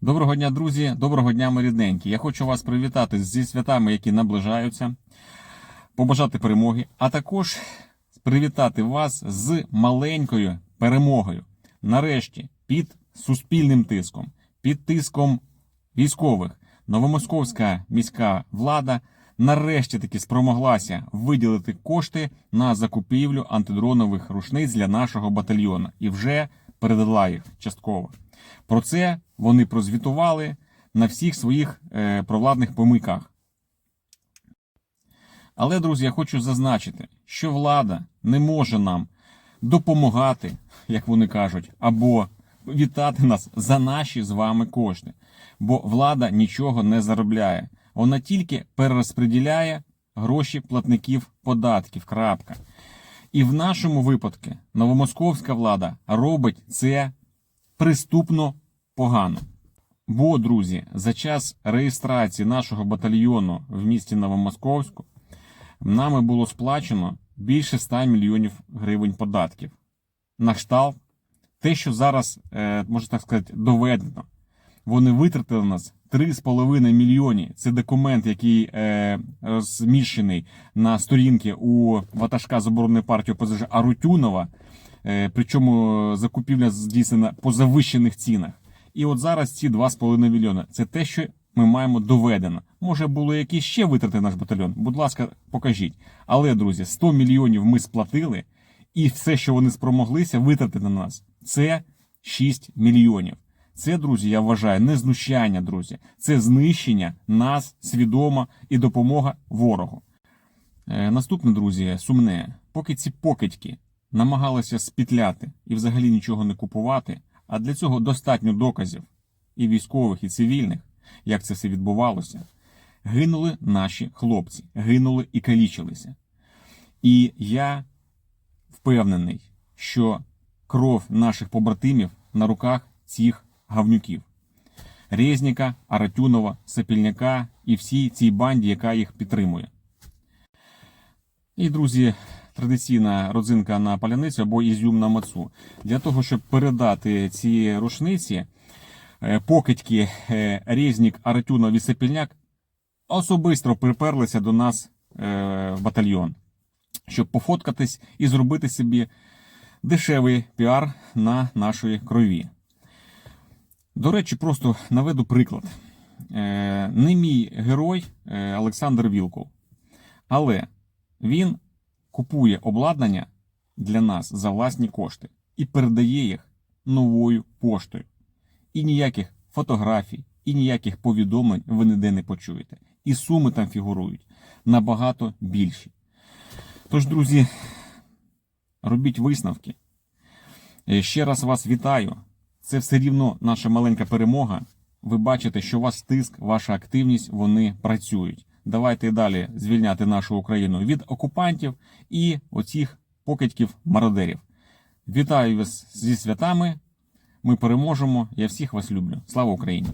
Доброго дня, друзі! Доброго дня, мої рідненькі! Я хочу вас привітати зі святами, які наближаються, побажати перемоги, а також привітати вас з маленькою перемогою. Нарешті, під суспільним тиском, під тиском військових, новомосковська міська влада нарешті таки спромоглася виділити кошти на закупівлю антидронових рушниць для нашого батальйону і вже передала їх частково. Про це вони прозвітували на всіх своїх е, провладних помилках. Але, друзі, я хочу зазначити, що влада не може нам допомагати, як вони кажуть, або вітати нас за наші з вами кошти. Бо влада нічого не заробляє. Вона тільки перерозподіляє гроші платників податків. Крапка. І в нашому випадку новомосковська влада робить це приступно погано. Бо, друзі, за час реєстрації нашого батальйону в місті Новомосковську нами було сплачено більше 100 мільйонів гривень податків. На кшталт, те, що зараз, е, можна так сказати, доведено. Вони витратили на нас 3,5 мільйони. Це документ, який е, розміщений на сторінці у ватажка забороненої партії ОПЗЖ Арутюнова. Е, причому закупівля здійснена по завищених цінах. І от зараз ці 2,5 мільйони. Це те, що ми маємо доведено. Може, було якісь ще витрати наш батальйон? Будь ласка, покажіть. Але, друзі, 100 мільйонів ми сплатили, і все, що вони спромоглися витратити на нас, це 6 мільйонів. Це, друзі, я вважаю, не знущання, друзі. Це знищення нас свідомо і допомога ворогу. Е, наступне, друзі, сумне. Поки ці покидьки намагалися спітляти і взагалі нічого не купувати, а для цього достатньо доказів і військових, і цивільних, як це все відбувалося. Гинули наші хлопці, гинули і калічилися. І я впевнений, що кров наших побратимів на руках цих гавнюків. Резніка, Аратюнова, Сапільняка і всій цій банді, яка їх підтримує. І, друзі, традиційна родзинка на паляницю або ізюм на мацу. Для того, щоб передати ці рушниці, е, покидьки е, Резнік, Аратюнов і Сапільняк особисто приперлися до нас е, в батальйон, щоб пофоткатись і зробити собі дешевий піар на нашої крові. До речі, просто наведу приклад. Не мій герой Олександр Вілков, але він купує обладнання для нас за власні кошти і передає їх новою поштою. І ніяких фотографій, і ніяких повідомлень ви ніде не почуєте. І суми там фігурують набагато більші. Тож, друзі, робіть висновки. Е, Ще раз вас вітаю. Це все рівно наша маленька перемога. Ви бачите, що у вас тиск, ваша активність, вони працюють. Давайте і далі звільняти нашу Україну від окупантів і оцих покидьків мародерів. Вітаю вас зі святами. Ми переможемо. Я всіх вас люблю. Слава Україні!